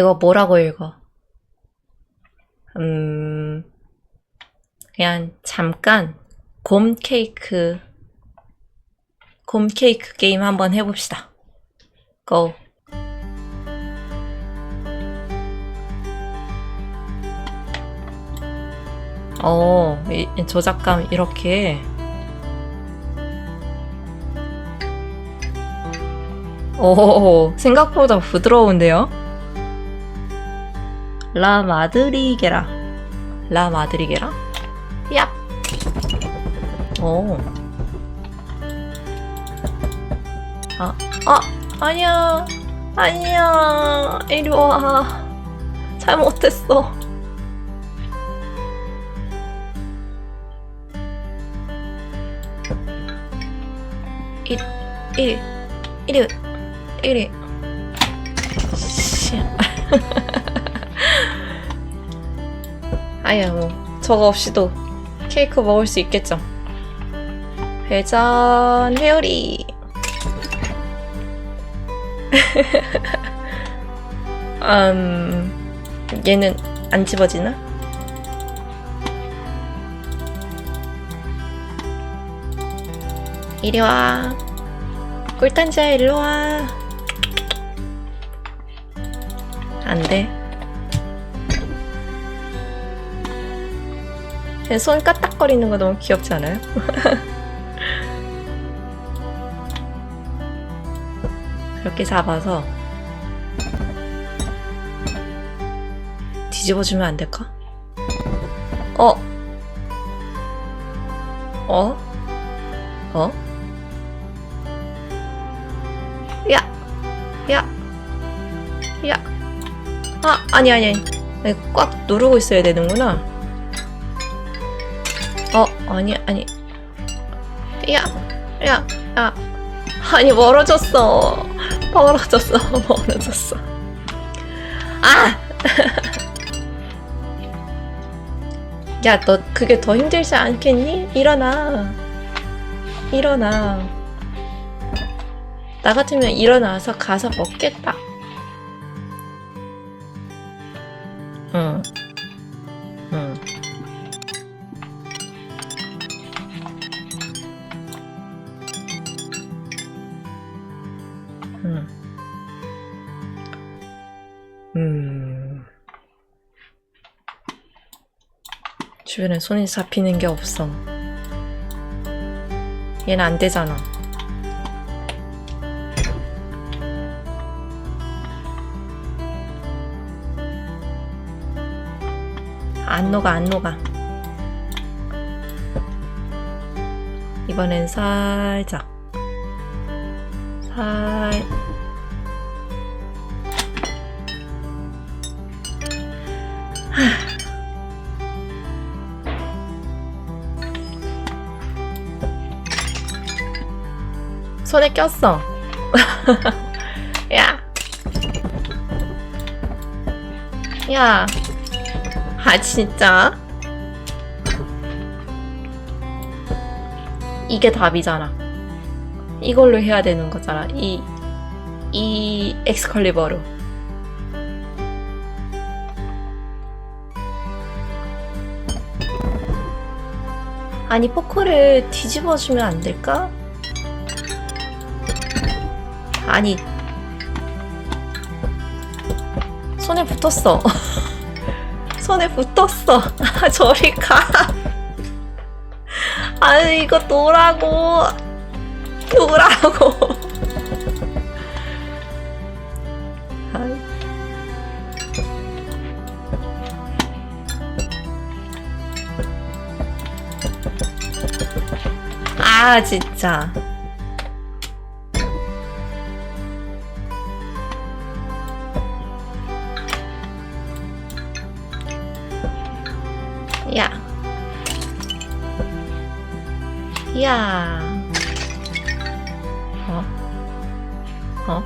이거 뭐라고 읽어? 음, 그냥 잠깐 곰 케이크, 곰 케이크 게임 한번 해봅시다. 고. 어, 이, 이 조작감 이렇게. 오, 생각보다 부드러운데요? 라 마드리게라. 라 마드리게라? 야! 오. 아, 아, 아니야. 아니야. 이리 와. 잘못했어. 이, 이리, 이리, 이리. 씨. 아야, 뭐, 저거 없이도 케이크 먹을 수 있겠죠. 회전 회오리. 음, 얘는 안 집어지나? 이리 와. 꿀단지야, 일로 와. 안 돼. 손 까딱거리는 거 너무 귀엽지 않아요? 이렇게 잡아서 뒤집어주면 안 될까? 어? 어? 어? 야! 야! 야! 아, 아니, 아니, 아니. 꽉 누르고 있어야 되는구나. 어, 아니, 아니. 야! 야! 야! 아니, 멀어졌어. 멀어졌어. 멀어졌어. 아! 야, 너 그게 더 힘들지 않겠니? 일어나. 일어나. 나 같으면 일어나서 가서 먹겠다. 응. 응. 주변에 손이 잡히는 게 없어. 얘는 안 되잖아. 안 녹아, 안 녹아. 이번엔 살짝. 살. 손에 꼈어. 야. 야. 아, 진짜? 이게 답이잖아. 이걸로 해야 되는 거잖아. 이, 이 엑스컬리버로. 아니, 포크를 뒤집어주면 안 될까? 아니. 손에 붙었어. 손에 붙었어. 아, 저리 가. 아니, 이거 놓으라고. 놓으라고. 아, 진짜. 야. 어? 어?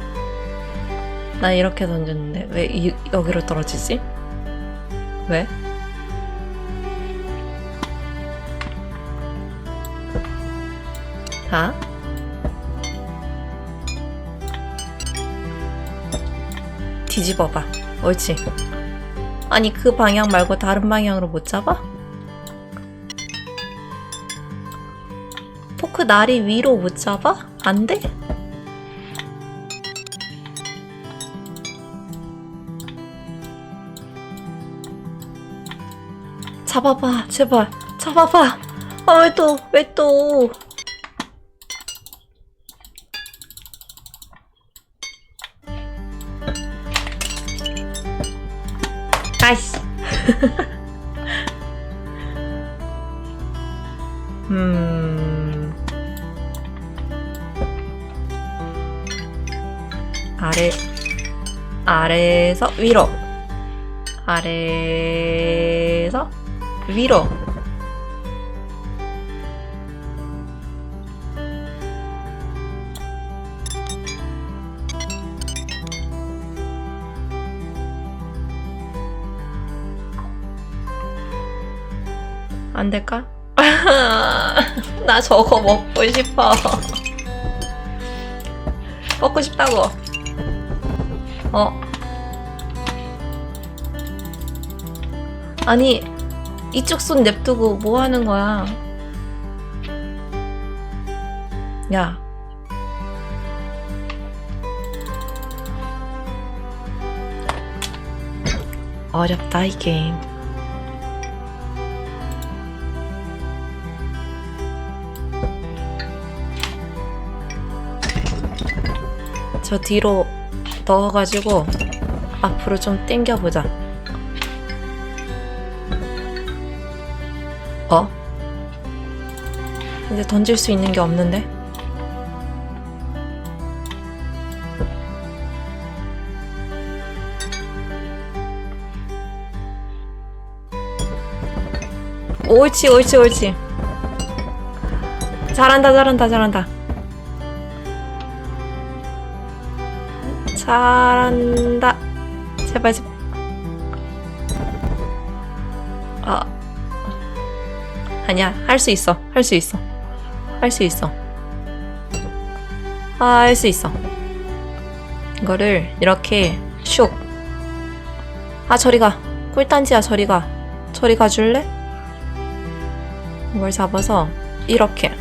나 이렇게 던졌는데 왜 이, 여기로 떨어지지? 왜? 다? 뒤집어봐. 옳지. 아니, 그 방향 말고 다른 방향으로 못 잡아? 날이 위로 못 잡아? 안 돼? 잡아봐, 제발. 잡아봐. 아, 왜 또, 왜 또. 아이씨. 아래에서 위로. 아래에서 위로. 안 될까? 나 저거 먹고 싶어. 먹고 싶다고. 어. 아니, 이쪽 손 냅두고 뭐 하는 거야? 야. 어렵다, 이 게임. 저 뒤로 넣어가지고 앞으로 좀 당겨보자. 이제 던질 수 있는 게 없는데? 옳지, 옳지, 옳지. 잘한다, 잘한다, 잘한다. 잘한다. 제발, 제발. 아. 아니야, 할 수 있어. 할 수 있어. 할 수 있어. 아, 할수 있어. 이거를 이렇게 슉. 아, 저리 가. 꿀단지야, 저리 가. 저리 가줄래? 이걸 잡아서 이렇게.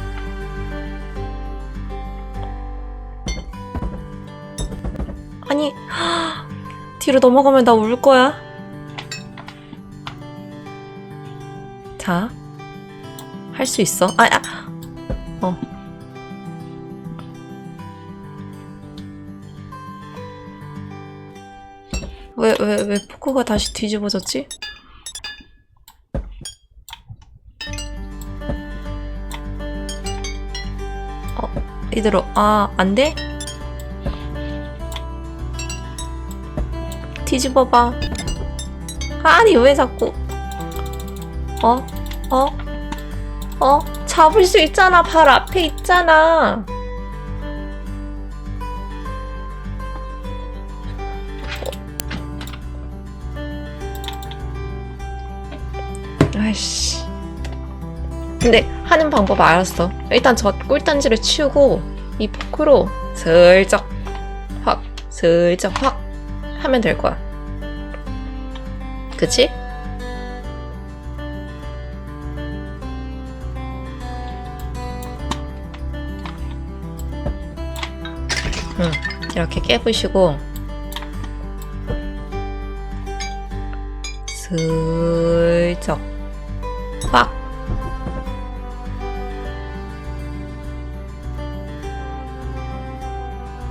아니, 뒤로 넘어가면 나 울 거야. 자, 할 수 있어. 아, 아, 어. 왜, 왜, 왜 포크가 다시 뒤집어졌지? 어, 이대로, 아, 안 돼? 뒤집어봐. 아니, 왜 자꾸. 어? 어? 어? 잡을 수 있잖아. 발 앞에 있잖아. 아이씨. 근데 하는 방법 알았어. 일단 저 꿀단지를 치우고 이 포크로 슬쩍 확 슬쩍 확 하면 될 거야. 그치? 이렇게 깨부시고 슬쩍 확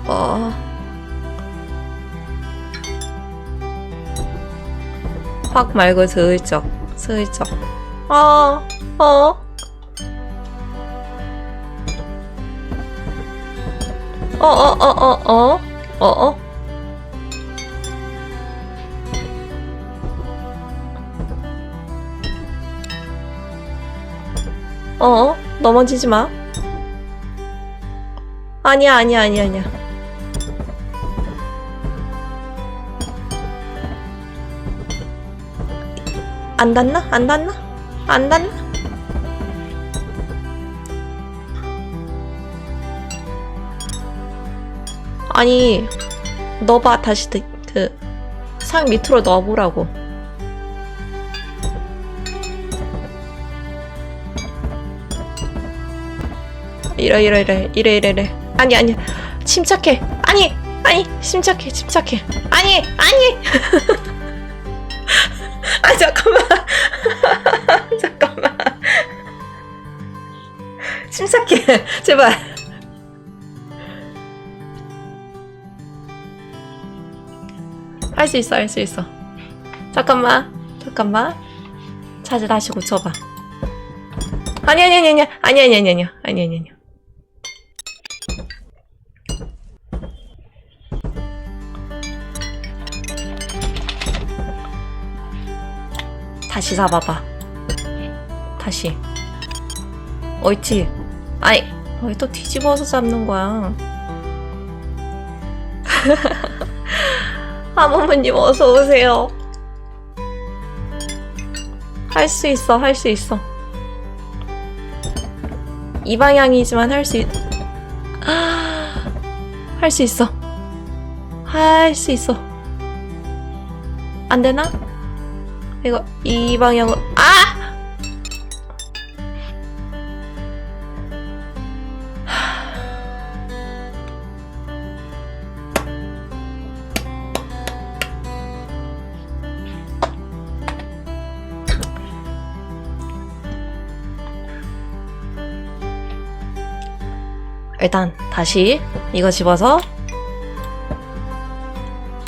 어. 확 말고 슬쩍 슬쩍 어, 어. 어, 어, 어, 어, 어, 어, 어. 어, 넘어지지 마. 아니야, 아니야, 아니야, 아니야. 안 닿나? 안 닿나? 안 닿나? 아니, 너봐 다시 그, 그상 밑으로 넣어보라고. 이래 이래 이래 이래 이래 이래. 아니 아니 침착해. 아니 아니 침착해 침착해. 아니 아니. 아 잠깐만. 잠깐만. 침착해. 제발 할 수 있어 할 수 있어 잠깐만 잠깐만 차지 다시 고쳐봐 아니 아니 아니 아니 아니 아니 아니 아니 아니 아니 아니 다시 잡아봐 다시 옳지 아이 왜 또 뒤집어서 잡는 거야 아모모님 어서 오세요 할 수 있어 할 수 있어 이 방향이지만 할 수 있... 할 수 있어 할 수 있어 안 되나? 이거 이 방향으로 아! 일단 다시 이거 집어서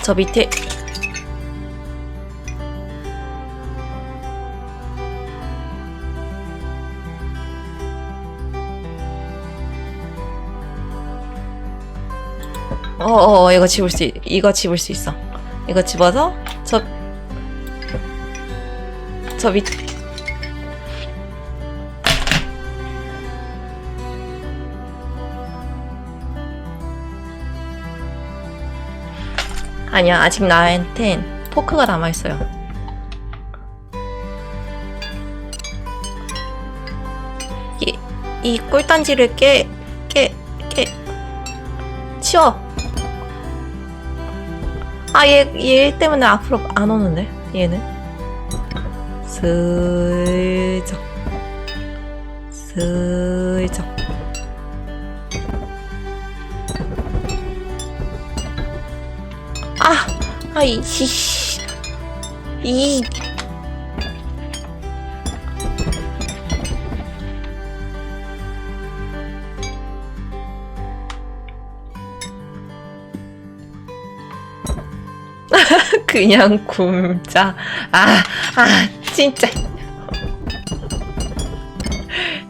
저 밑에 어어 이거 집을 수 있- 이거 집을 수 있어. 이거 집어서 저 저 밑 아니야 아직 나한텐 포크가 남아있어요 이, 이 꿀단지를 깨, 깨, 깨 치워 아, 얘, 얘 때문에 앞으로 안 오는데, 얘는. 슬쩍. 슬쩍. 아, 아, 이, 씨. 이. 그냥 굶자. 아, 아, 진짜.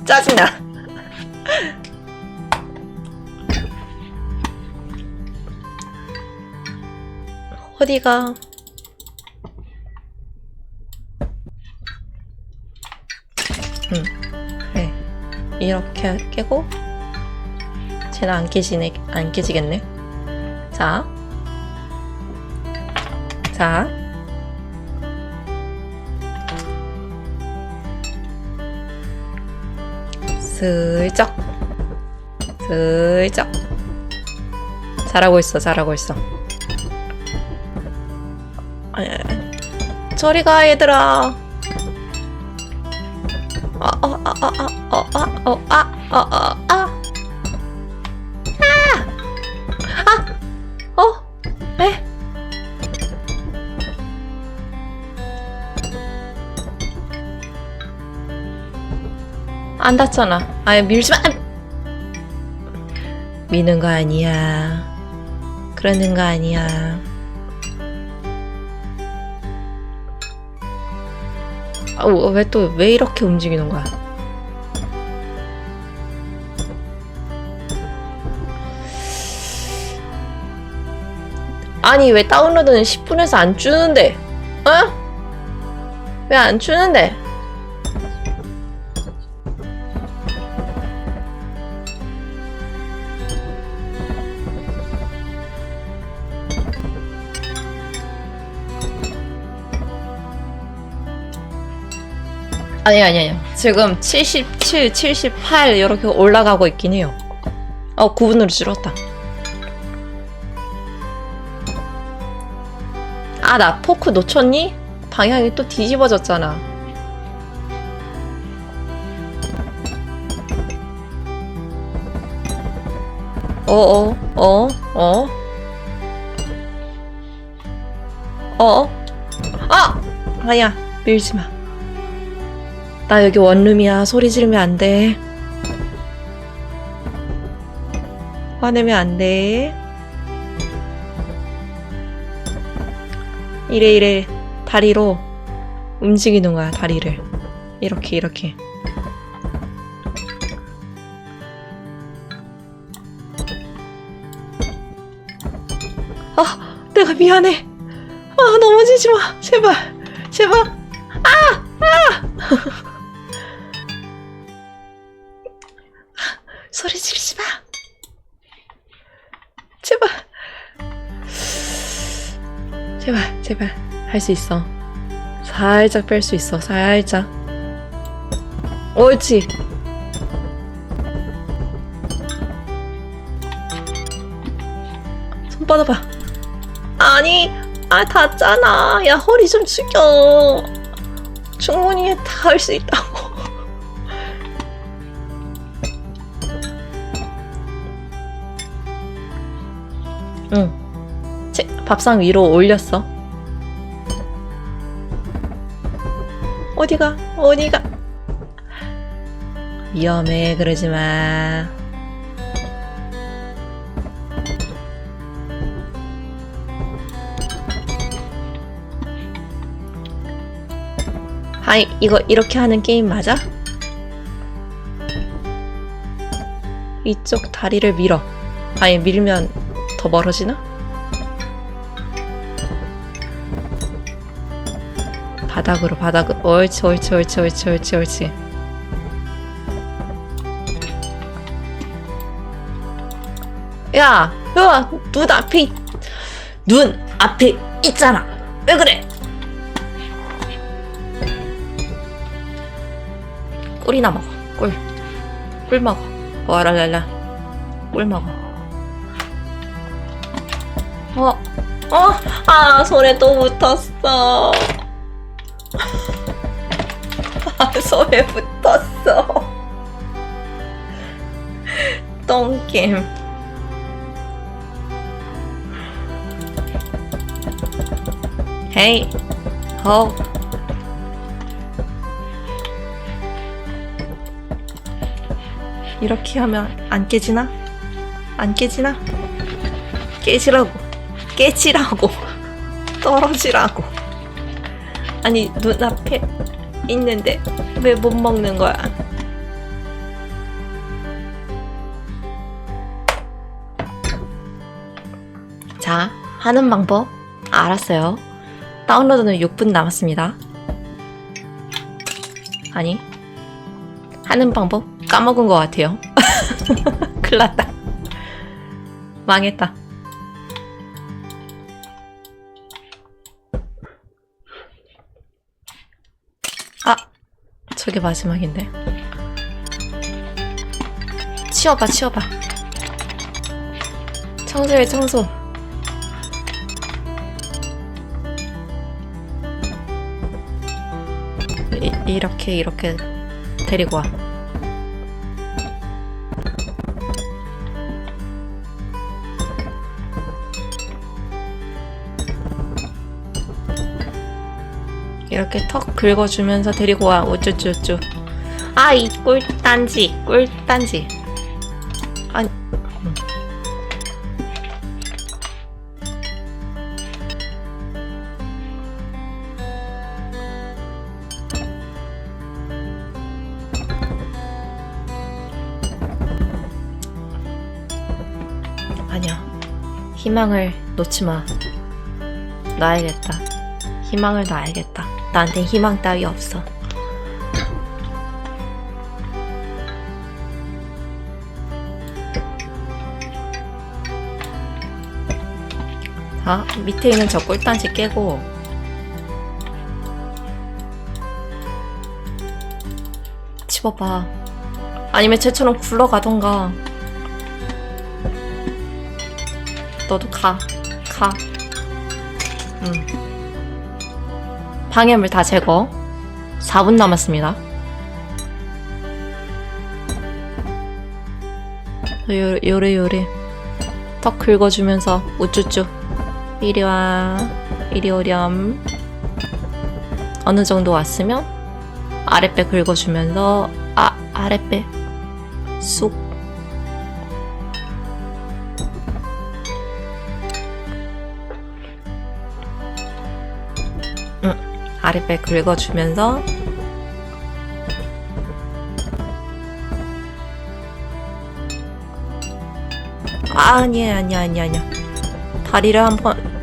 짜증나. 어디가? 응, 그래. 이렇게 깨고, 쟤는 안 깨지네, 안 깨지겠네. 자. 자. 슬쩍. 슬쩍. 잘하고 있어, 잘하고 있어. 저리 가, 얘들아. 안 닿잖아. 아예 밀지 마. 미는 거 아니야. 그러는 거 아니야. 왜 또 왜 이렇게 움직이는 거야? 아니 왜 다운로드는 10분에서 안 주는데? 어? 왜 안 주는데? 아니 아니 아니 지금 77, 78 이렇게 올라가고 있긴 해요. 어 9분으로 줄었다. 아 아, 나 포크 놓쳤니? 방향이 또 뒤집어졌잖아. 어어, 어, 어. 어? 아! 아야, 밀지 마. 나 여기 원룸이야. 소리 지르면 안 돼. 화내면 안 돼. 이래 이래 다리로 움직이는 거야 다리를 이렇게 이렇게 아 내가 미안해 아 넘어지지 마 제발 제발 아! 아! 제발 할 수 있어. 살짝 뺄 수 있어 살짝. 옳지. 손 뻗어봐. 아니 아 닿잖아. 야 허리 좀 숙여. 충분히 다 할 수 있다고. 응. 제, 밥상 위로 올렸어 어디가 어디가 위험해 그러지 마 아이 이거 이렇게 하는 게임 맞아? 이쪽 다리를 밀어 아니 밀면 더 멀어지나? 바닥으로 바닥으로 옳지 옳지 옳지 옳지 옳지 옳지 야, 야, 눈 앞에 있- 눈 앞에 있잖아. 왜 그래? 꿀이나 먹어. 꿀. 꿀 먹어. 와랄랄라. 꿀 먹어. 어, 어, 아, 손에 또 붙었어. 아, 손에 붙었어. 똥김. 헤이, 호. 이렇게 하면 안 깨지나? 안 깨지나? 깨지라고. 깨지라고. 떨어지라고. 아니, 눈앞에 있는데 왜 못 먹는 거야? 자, 하는 방법 알았어요. 다운로드는 6분 남았습니다. 아니, 하는 방법 까먹은 것 같아요. 큰일 났다. 망했다. 저게 마지막인데. 치워봐, 치워봐. 청소해, 청소. 이, 이렇게, 이렇게 데리고 와. 이렇게 턱 긁어주면서 데리고 와. 우쭈쭈쭈. 아, 이 꿀단지, 꿀단지. 아니. 음. 아니야. 희망을 놓지 마. 놔야겠다. 희망을 놔야겠다. 나한텐 희망 따위 없어. 자, 밑에 있는 저 꿀단지 깨고 집어봐. 아니면 쟤처럼 굴러가던가. 너도 가. 가. 응. 방해물 다 제거. 4분 남았습니다. 요, 요래 요래 턱 긁어주면서 우쭈쭈. 이리 와 이리 오렴. 어느 정도 왔으면 아랫배 긁어주면서 아 아랫배. 쑥 아랫배 긁어주면서 아, 아니야 아니야 아니야 아니야 다리를 한번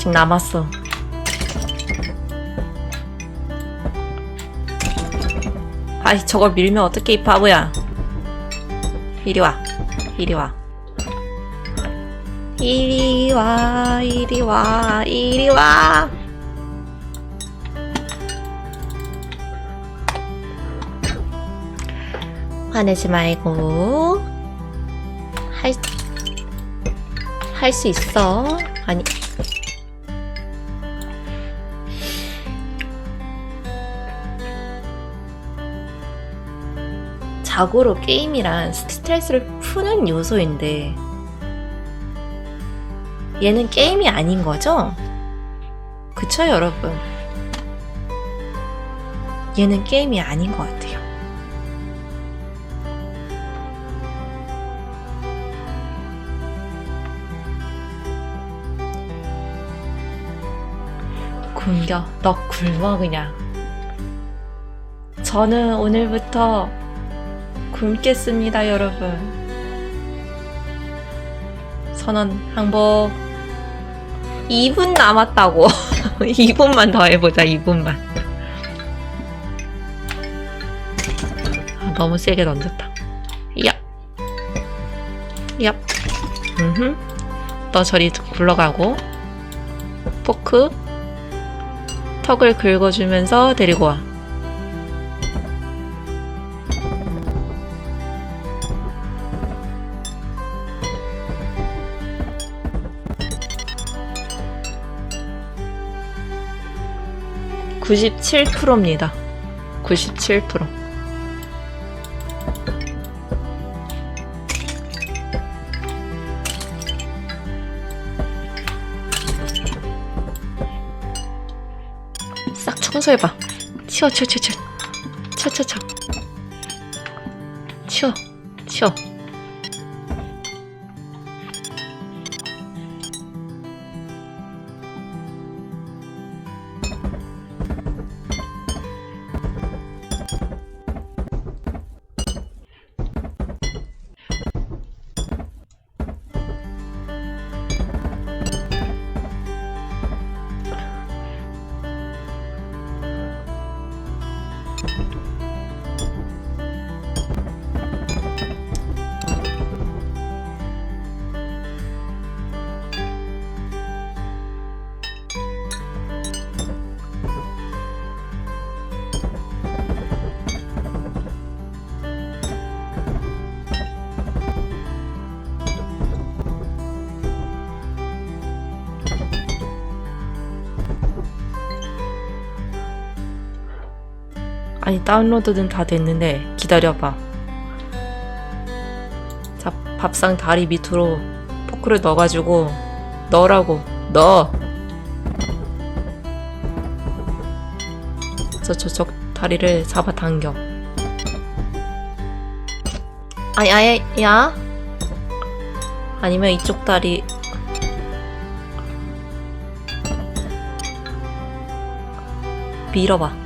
아직 남았어. 아이, 저걸 밀면 어떻게 이 바보야. 이리 와. 이리 와. 이리 와, 이리 와, 이리 와. 화내지 말고 할, 할 수 있어. 아니. 자고로 게임이란 스트레스를 푸는 요소인데 얘는 게임이 아닌 거죠? 그쵸, 여러분? 얘는 게임이 아닌 것 같아요. 굶겨. 너 굶어, 그냥. 저는 오늘부터 굶겠습니다, 여러분. 선언 항복. 2분 남았다고. 2분만 더 해보자 2분만. 아, 너무 세게 던졌다. 야, 야, 음흠. 너 저리 굴러가고 포크. 턱을 긁어주면서 데리고 와 97%입니다. 97%. 싹 청소해봐. 치워, 치워, 치워, 치워. 치워, 치워, 치워. 아니 다운로드는 다 됐는데 기다려봐. 자 밥상 다리 밑으로 포크를 넣어가지고 넣으라고. 넣어. 저 저쪽 다리를 잡아 당겨. 아니 아예 야? 아니면 이쪽 다리. 밀어봐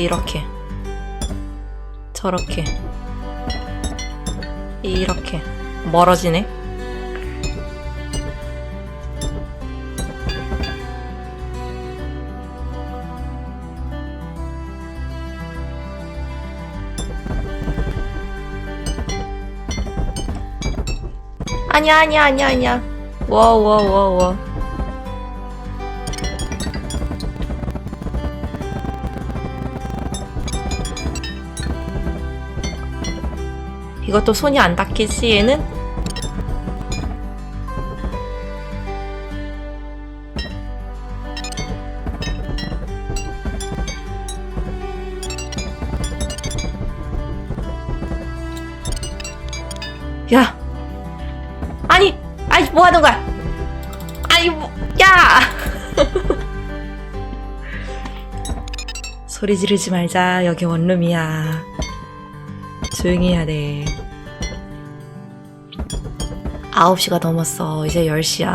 이렇게 저렇게 이렇게 멀어지네. 아니야 아니야 아니야 아니야. 워워워워. 이것도 손이 안 닦이지 얘는? 야 아니 아니 뭐 하는 거야? 아니 뭐, 야! 소리 지르지 말자 여기 원룸이야. 조용히 해야 돼 9시가 넘었어. 이제 10시야